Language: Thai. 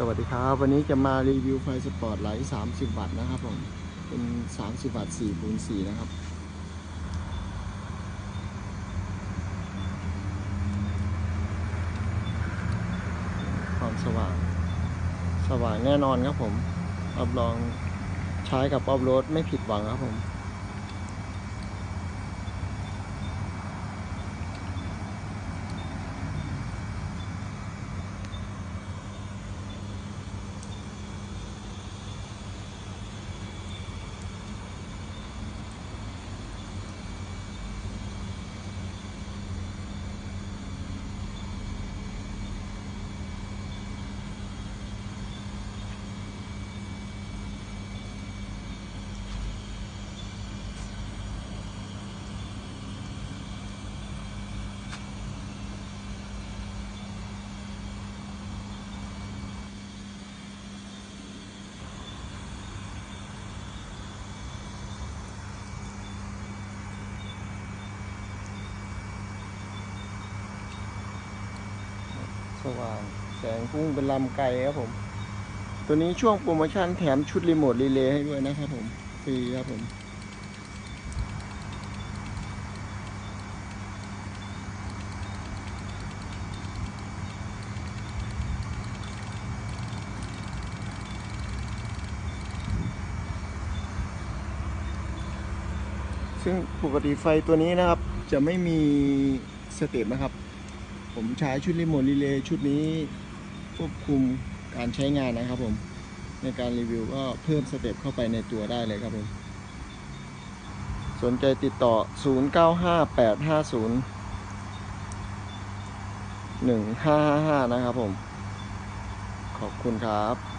สวัสดีครับ วันนี้จะมารีวิวไฟสปอร์ตไลท์30 วัตต์นะครับผม เป็น 30 วัตต์4คูณ4นะครับ ความสว่าง สว่างแน่นอนครับผมรับรองใช้กับออฟโรดไม่ผิดหวังครับผม ว่างแสงพุ่งเป็นลำไกลครับผม ตัวนี้ช่วงโปรโมชั่นแถมชุดรีโมทรีเลย์ให้ด้วยนะครับผมฟรีครับผมซึ่งปกติไฟตัวนี้นะครับจะไม่มีสเต็ปนะครับ ผมใช้ชุดรีโมทรีเลย์ชุดนี้ควบคุมการใช้งานนะครับผมในการรีวิวก็เพิ่มสเต็ปเข้าไปในตัวได้เลยครับผมสนใจติดต่อ 095850 1555 นะครับผม ขอบคุณครับ